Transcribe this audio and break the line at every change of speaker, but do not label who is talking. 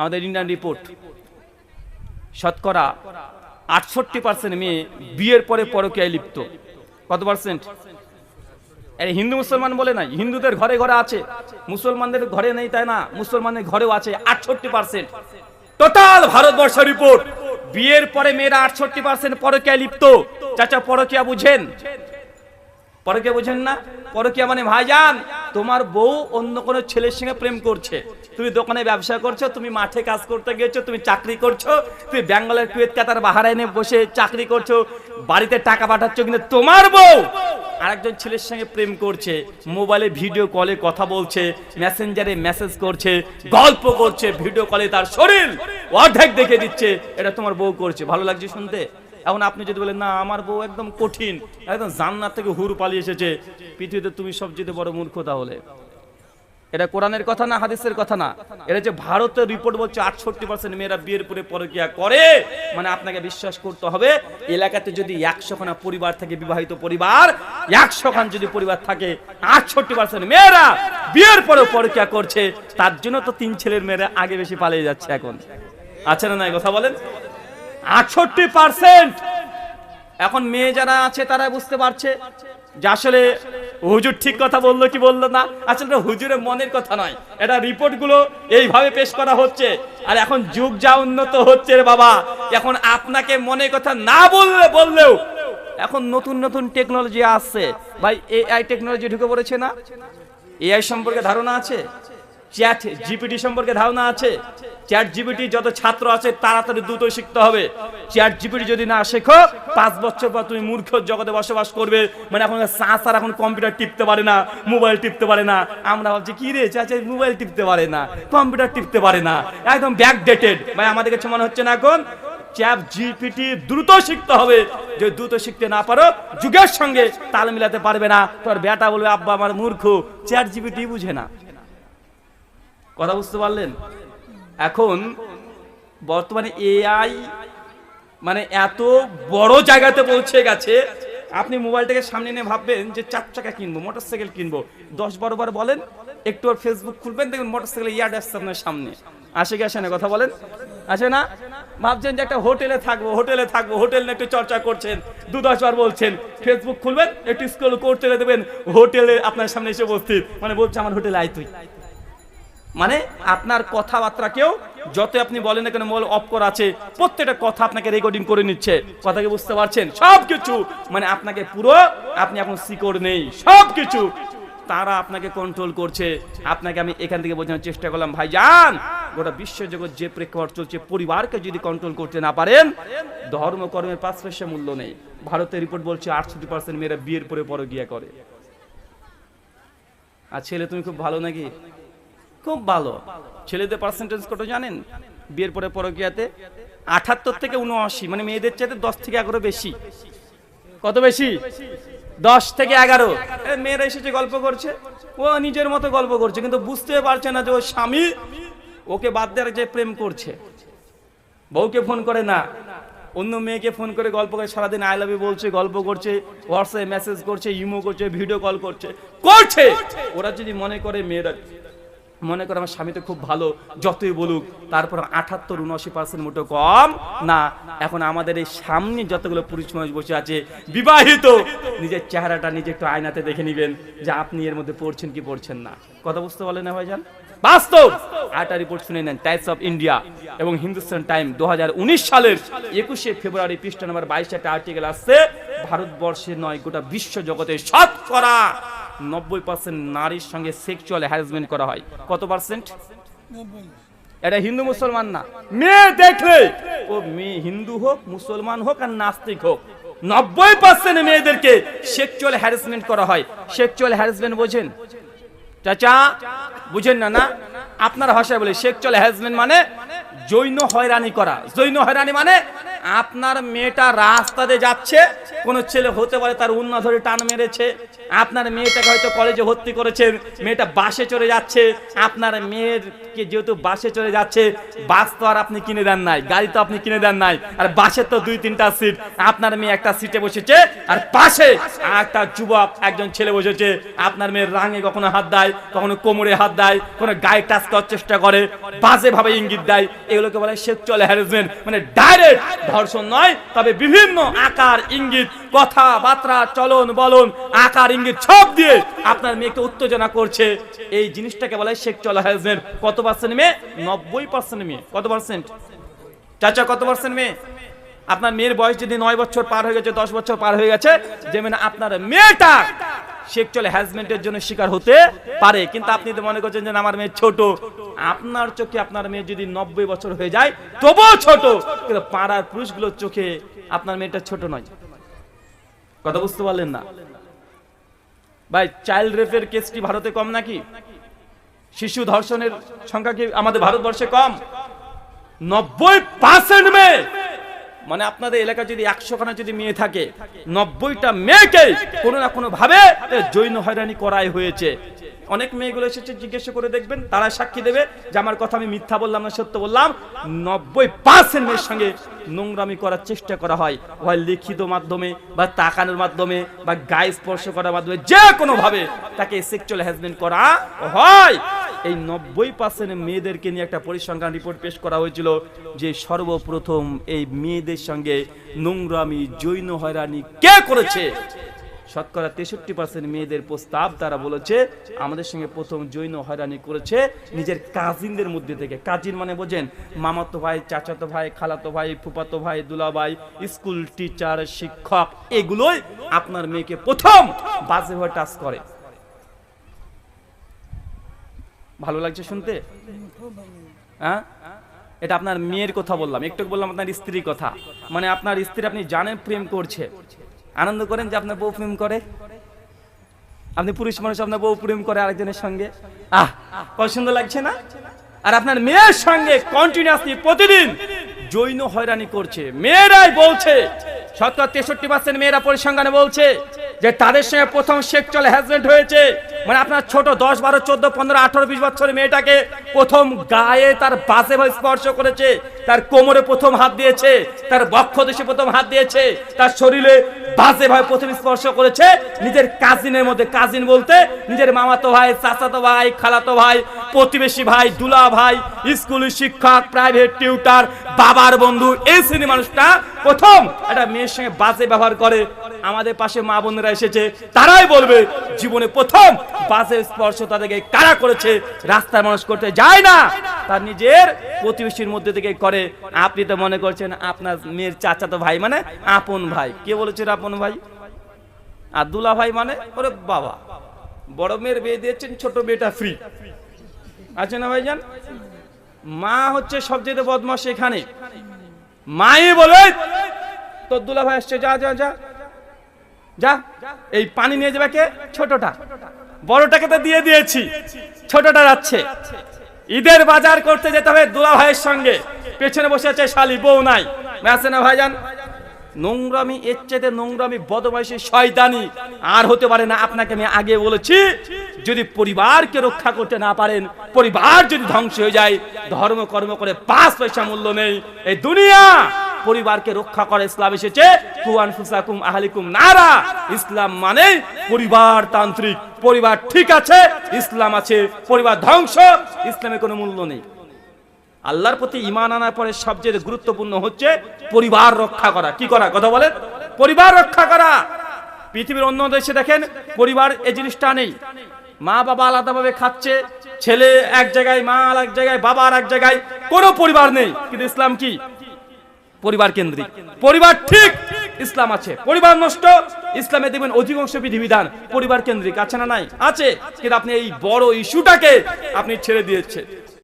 আমাদের Indian report, শতকরা আটষট্টি পার্সেন্ট মেয়ে বিয়ের পরে পরকীয়ায় লিপ্ত। কত পার্সেন্ট এই হিন্দু মুসলমান বলে নাই, হিন্দুদের ঘরে ঘরে আছে, মুসলমানদের ঘরে নেই তাই না? মুসলমানের ঘরেও আছে আটষট্টি পার্সেন্ট টোটাল ভারতবর্ষ রিপোর্ট, বিয়ের পরে মেয়েরা আটষট্টি পার্সেন্ট পরকীয়ায় লিপ্ত। চাচা, পরকীয়া বুঝেন? পরকে বোঝেন না? পরকিয়া মানে ভাইজান, তোমার বউ অন্য কোনো ছেলের সঙ্গে প্রেম করছে। তুমি দোকানে ব্যবসা করছ, তুমি মাঠে কাজ করতে গেছো তুমি চাকরি করছ, তুমি ব্যাঙ্গলের কুয়েত কাতার বাহারাইনে বসে চাকরি করছ, বাড়িতে টাকা পাঠাচ্ছ, কিন্তু তোমার বউ আরেকজন ছেলের সঙ্গে প্রেম করছে, মোবাইলে ভিডিও কলে কথা বলছে, মেসেঞ্জারে মেসেজ করছে, গল্প করছে, ভিডিও কলে তার শরীর অর্ধেক দেখে দিচ্ছে, এটা তোমার বউ করছে। ভালো লাগছে শুনতে? এখন আপনি যদি বলেন, না, আমার বউ একদম কঠিন, একদম জান্নাত থেকে হুর পালিয়ে এসেছে, পৃথিবীতে তুমি সবচেয়ে বড় মূর্খ তাহলে? এটা কোরআনের কথা না, হাদিসের কথা না? এটা যে ভারতের রিপোর্ট বলছে, আটষট্টি পার্সেন্ট মেয়েরা বিয়ের পরে পরকিয়া করে মানে আপনাকে বিশ্বাস করতে হবে, এলাকাতে যদি একশো খানা পরিবার থাকে, বিবাহিত পরিবার, একশো খান যদি পরিবার থাকে, আটষট্টি পার্সেন্ট মেয়েরা বিয়ের পরে পরকিয়া করছে, তার জন্য তো তিন ছেলের মেয়েরা আগে বেশি পালিয়ে যাচ্ছে এখন। আছে না কথা বলেন? আটষট্টি পার্সেন্ট। এখন মেয়ে যারা আছে, তারা বুঝতে পারছে যে আসলে হুজুর ঠিক কথা বলল কি বলল না। আসলে হুজুরের মনের কথা নয়, এটা রিপোর্টগুলো এইভাবে পেশ করা হচ্ছে। আর এখন যুগ যা উন্নত হচ্ছে রে বাবা, এখন আপনাকে মনের কথা না বললে, বললেও এখন নতুন নতুন টেকনোলজি আসছে। ভাই এআই টেকনোলজি ঢুকে পড়েছে না? এআই সম্পর্কে ধারণা আছে? চ্যাট জিপিটি সম্পর্কে ধারণা আছে? চ্যাট জিপিটি যত ছাত্র আছে, তাড়াতাড়ি দ্রুত শিখতে হবে। চ্যাট জিপিটি যদি না শেখো, পাঁচ বছর পর তুমি মূর্খ জগতে বসবাস করবে। মানে এখন সাঁসার এখন কম্পিউটার টিপতে পারে না, মোবাইল টিপতে পারে না। আমরা ভাবছি, কি রে চাচা, মোবাইল টিপতে পারে না, কম্পিউটার টিপতে পারে না। একদম ব্যাক ডেটেড ভাই, আমাদের কাছে মনে হচ্ছে না এখন চ্যাপ জিপিটি দ্রুত শিখতে হবে। যে দ্রুত শিখতে না পারো, যুগের সঙ্গে তাল মিলাতে পারবে না। তোর বেটা বলবে, আব্বা, আমার মূর্খ। চ্যাট জিপিটি বুঝে না। কথা বুঝতে পারলেন? এখন বর্তমানে এআই মানে এত বড় জায়গাতে পৌঁছে গেছে, আপনি মোবাইলটাকে সামনে নিয়ে ভাববেন যে চার চাকা কিনবো মোটর সাইকেল কিনবো। দশ বারো বার বলেন, একটু আর ফেসবুক খুলবেন, দেখবেন মোটর সাইকেল ইয়ার্ড আসছে আপনার সামনে। আসে কি আসে না, কথা বলেন? আসে না? ভাবছেন যে একটা হোটেলে থাকব হোটেলে থাকব, হোটেল নিয়ে একটু চর্চা করছেন, দু দশ বার বলছেন। ফেসবুক খুলবেন, একটু স্ক্রল করতে দেবেন হোটেলে আপনার সামনে এসে উপস্থিত। মানে বলছে, আমার হোটেলে আয় তুই। মানে আপনার কথাবার্তাকেও যত আপনি বলেন না কেন, মোবাইল অফ করা আছে, প্রত্যেকটা কথা আপনাকে রেকর্ডিং করে নিচ্ছে। কথা কি বুঝতে পারছেন? সব কিছু মানে আপনাকে পুরো, আপনি এখন সিকোর নেই। সব কিছু তারা আপনাকে কন্ট্রোল করছে। আপনাকে আমি এখান থেকে বোঝানোর চেষ্টা করলাম ভাই যান গোটা বিশ্বজগৎ যে প্রেক্ষাপট চলছে, পরিবারকে যদি কন্ট্রোল করতে না পারেন, ধর্ম, কর্মের পাঁচ পয়সা মূল্য নেই। ভারতের রিপোর্ট বলছে আটষট্টি পার্সেন্ট মেয়েরা বিয়ের পরে পরে গিয়া করে। আর ছেলে তুমি খুব ভালো নাকি? খুব ভালো। ছেলেদের পার্সেন্টেজ কত জানেন? বিয়ের পরে পরকিয়াতে আঠাত্তর থেকে উনআশি মানে মেয়েদের চাইতে দশ থেকে এগারো বেশি। কত বেশি? দশ থেকে এগারো। মেয়েরা এসেছে গল্প করছে, ও নিজের মতো গল্প করছে, কিন্তু বুঝতে পারছে না যে ও স্বামী ওকে বাদ দেওয়ার যে প্রেম করছে। বউকে ফোন করে না। অন্য মেয়েকে ফোন করে গল্প করে, সারাদিন আই লাভ বলছে, গল্প করছে হোয়াটসঅ্যাপে মেসেজ করছে ইমো করছে ভিডিও কল করছে। করছে! ওরা যদি মনে করে মেয়েরা মনে করে আমার স্বামী তো খুব ভালো, যতই বলুক, তারপর আঠাত্তর, উনআশি পার্সেন্ট মোটো কম। না, এখন আমাদের এই সামনে যতগুলো পুরুষ মানুষ বসে আছে, বিবাহিত, নিজের চেহারাটা নিজে একটু আয়নাতে দেখে নেবেন যে আপনি এর মধ্যে পড়ছেন কি পড়ছেন না। কথা বুঝতে পারলেন না ভাইজান? বাস্তব! আটা রিপোর্ট শুনে নেন টাইমস অফ ইন্ডিয়া এবং হিন্দুস্তান টাইম দু হাজার উনিশ সালের একুশে ফেব্রুয়ারি, পৃষ্ঠা নম্বর বাইশে, একটা আর্টিকেল আসছে, ভারতবর্ষে নয়, গোটা বিশ্ব জগতে শতকরা নব্বই পার্সেন্ট নারীর সঙ্গে সেক্সুয়াল হ্যারাসমেন্ট করা হয়। কত পার্সেন্ট এটা হিন্দু মুসলমান না। মেয়ে দেখলে। ও মেয়ে হিন্দু হোক মুসলমান হোক আর নাস্তিক হোক নব্বই পার্সেন্ট মেয়েদেরকে সেক্সুয়াল হ্যারাসমেন্ট করা হয়। সেক্সুয়াল হ্যারাসমেন্ট বোঝেন? চাচা বুঝেন না না? আপনার ভাষায় বলে সেক্সুয়াল হ্যারাসমেন্ট মানে জৈন হয়রানি করা। জৈন হয়রানি মানে আপনার মেয়েটা রাস্তাতে যাচ্ছে কোন ছেলে হতে পারে তার উন্না ধরে টান মেরেছে। আপনার মেয়েটাকে হয়তো কলেজে ভর্তি করেছেন মেয়েটা বাসে চড়ে যাচ্ছে। আপনার মেয়েরকে যেহেতু বাসে চলে যাচ্ছে, বাস তো আর আপনি কিনে দেন নাই, গাড়ি তো আপনি কিনে দেন নাই, আর বাসের তো দুই তিনটা সিট, আপনার মেয়ে একটা সিটে বসেছে, আর পাশে একটা যুবক একজন ছেলে বসেছে, আপনার মেয়ের রাঙে কখনো হাত দেয়, কখনো কোমরে হাত দেয়, কোনো গায়ে টাচ করার চেষ্টা করে বাজে ভাবে ইঙ্গিত দেয়, এগুলোকে বলে সেক্সুয়াল হ্যারাসমেন্ট মানে ডাইরেক্ট ধর্ষণ নয়, তবে বিভিন্ন আকার ইঙ্গিত কথাবার্তা চলন, বলন, আকার, ইঙ্গিত সব দিয়ে আপনার মেয়েকে উত্তেজনা করছে। এই জিনিসটাকে বলে সেক্সুয়াল হ্যারাসমেন্ট কত পার্সেন্ট মেয়ে? নব্বই পার্সেন্ট মেয়ে। কত পার্সেন্ট চাচা, কত পার্সেন্ট মেয়ে? আপনার মেয়ের বয়স যদি নয় বছর পার হয়ে গেছে, দশ বছর পার হয়ে গেছে, যে মানে আপনার মেয়েটা শেখ সেক্সুয়াল হ্যারাসমেন্টের জন্য শিকার হতে পারে। কিন্তু আপনি তো মনে করছেন যে আমার মেয়ে ছোট। আপনার চোখে আপনার মেয়ে যদি নব্বই বছর হয়ে যায়, তবুও ছোট। কিন্তু পাড়ার পুরুষগুলোর চোখে আপনার মেয়েটা ছোট নয়। কথা বুঝতে পারলেন না। ভাই চাইল্ড রেপের কেস কি ভারতে কম নাকি? শিশু ধর্ষণের সংখ্যা কি আমাদের ভারতবর্ষে কম? নব্বই পার্সেন্ট মেয়ে! মানে আপনাদের এলাকা যদি একশো খানা যদি মেয়ে থাকে, নব্বইটা মেয়েকে কোনো না কোনো ভাবে জৈন হয়রানি করাই হয়েছে। অনেক মেয়েগুলো এসেছে, জিজ্ঞেস করে দেখবেন, তারা সাক্ষী দেবে যে আমার কথা আমি মিথ্যা বললাম না, সত্য বললাম। নব্বই পার্সেন্ট মেয়ের সঙ্গে নোংরামি করার চেষ্টা করা হয়। হয় লিখিত মাধ্যমে বা তাকানোর মাধ্যমে বা গায়ে স্পর্শ করার মাধ্যমে যে কোনো ভাবে তাকে সেক্সুয়াল হ্যাজমেন্ট করা হয়। এই নব্বই পার্সেন্ট মেয়েদেরকে নিয়ে একটা পরিসংখ্যান রিপোর্ট পেশ করা হয়েছিল যে সর্বপ্রথম এই মেয়েদের সঙ্গে নোংরামি, জৈন হয়রানি কে করেছে? শতকরা তেষট্টি পার্সেন্ট মেয়েদের প্রস্তাব, তারা বলেছে, আমাদের সঙ্গে প্রথম জৈন হয়রানি করেছে নিজের কাজিনদের মধ্যে থেকে। কাজিন মানে বোঝেন, মামাতো ভাই, চাচাতো ভাই, খালাতো ভাই, ফুপাতো ভাই, দুলাভাই স্কুল টিচার শিক্ষক, এগুলোই আপনার মেয়েকে প্রথম বাজে হয়ে টাচ করে। ভালো লাগছে শুনতে? হ্যাঁ? এটা আপনার মেয়ের কথা বললাম, একটু বললাম আপনার স্ত্রীর কথা। মানে আপনার স্ত্রী আপনি জানেন, প্রেম করছে। আনন্দ করেন যে আপনার বউ প্রেম করে। আপনি পুরুষ মানুষ, আপনার বউ প্রেম করে আরেকজনের সঙ্গে। আহ পছন্দ লাগছে না? আর আপনার মেয়ের সঙ্গে কন্টিনিউসলি প্রতিদিন জৈন হয়রানি করছে। মেয়েরাই বলছে শতকরা তেষট্টি পার্সেন্ট মেয়েরা পরিসংখ্যানে বলছে যে তাদের সঙ্গে প্রথম সেক্সুয়াল হ্যারাসমেন্ট হয়েছে। মানে আপনার ছোট দশ বারো, চোদ্দ, পনেরো, আঠারো, বিশ বছরের মেয়েটাকে প্রথম গায়ে তার বাসে স্পর্শ করেছে। তার কোমরে প্রথম হাত দিয়েছে, তার বক্ষ দেশে প্রথম হাত দিয়েছে, তার শরীরে বাসে ভাই প্রথম স্পর্শ করেছে। নিজের কাজিনের মধ্যে কাজিন বলতে নিজের মামাতো ভাই, চাচাতো ভাই, খালাতো ভাই, প্রতিবেশী ভাই, দুলা ভাই স্কুল শিক্ষক প্রাইভেট টিউটার বাবার বন্ধু, এই শ্রেণি মানুষটা প্রথম একটা মেয়ের সঙ্গে বাজে ব্যবহার করে। আমাদের পাশে মা বোনেরা এসেছে, তারাই বলবে, জীবনে প্রথম বাজে স্পর্শ তাদেরকে কারা করেছে? রাস্তার মানুষ করতে যায় না। তার নিজের প্রতিবেশীর মধ্যে থেকে করে। আপনি তো মনে করছেন আপনার মেয়ের চাচা তো ভাই মানে আপন ভাই। কে বলেছে এটা আপন ভাই? আর দুলা ভাই মানে? ওরে বাবা। বড় মেয়ের বিয়ে দিয়েছেন, ছোট মেয়েটা ফ্রি আছে না ভাই ভাইজান? মা হচ্ছে সবচেয়ে বদমাস এখানে। মাই বলে, তোর দুলা ভাই আসছে, যা যা যা। যা, এই পানি নিয়ে যাবে কে? ছোটটা। বড়টাকে তো দিয়ে দিয়েছি। ছোটটা যাচ্ছে। ঈদের বাজার করতে যেতে হবে দুলা ভাইয়ের সঙ্গে। পেছনে বসে আছে শালি, বউ নাই। আছে না, ভাইজান? নোংরামি, এর চাইতে নোংরামি, বদমাইশি, শয়তানি। আর হতে পারে না, আপনাকে আমি আগে বলেছি, যদি পরিবারকে রক্ষা করতে না পারেন, পরিবার যদি ধ্বংস হয়ে যায় ধর্ম কর্ম করে পাঁচ পয়সা মূল্য নেই, এই দুনিয়া পরিবারকে রক্ষা করে ইসলাম এসেছে। কুয়ান ফুসাকুম আহলিকুম নারা। ইসলাম মানে পরিবার তান্ত্রিক পরিবার ঠিক আছে, ইসলাম আছে, পরিবার ধ্বংস ইসলামের কোনো মূল্য নেই। আল্লাহর প্রতি ইমান আনার পরে সবচেয়ে গুরুত্বপূর্ণ হচ্ছে পরিবার রক্ষা করা। কি করা? কথা বলেন। পরিবার রক্ষা করা। পৃথিবীর অন্য দেশে দেখেন, পরিবার এই জিনিসটা নেই। মা বাবা আলাদাভাবে খাচ্ছে, ছেলে এক জায়গায়, মা আর এক জায়গায়, বাবা আর এক জায়গায়, কোনো পরিবার নেই। কিন্তু ইসলাম কি? পরিবার কেন্দ্রিক। পরিবার ঠিক, ইসলাম আছে। পরিবার নষ্ট, ইসলামে দেখবেন অধিকাংশ বিধিবিধান পরিবার কেন্দ্রিক। আছে না নাই? আছে। কিন্তু আপনি এই বড় ইস্যুটাকে আপনি ছেড়ে দিয়েছেন।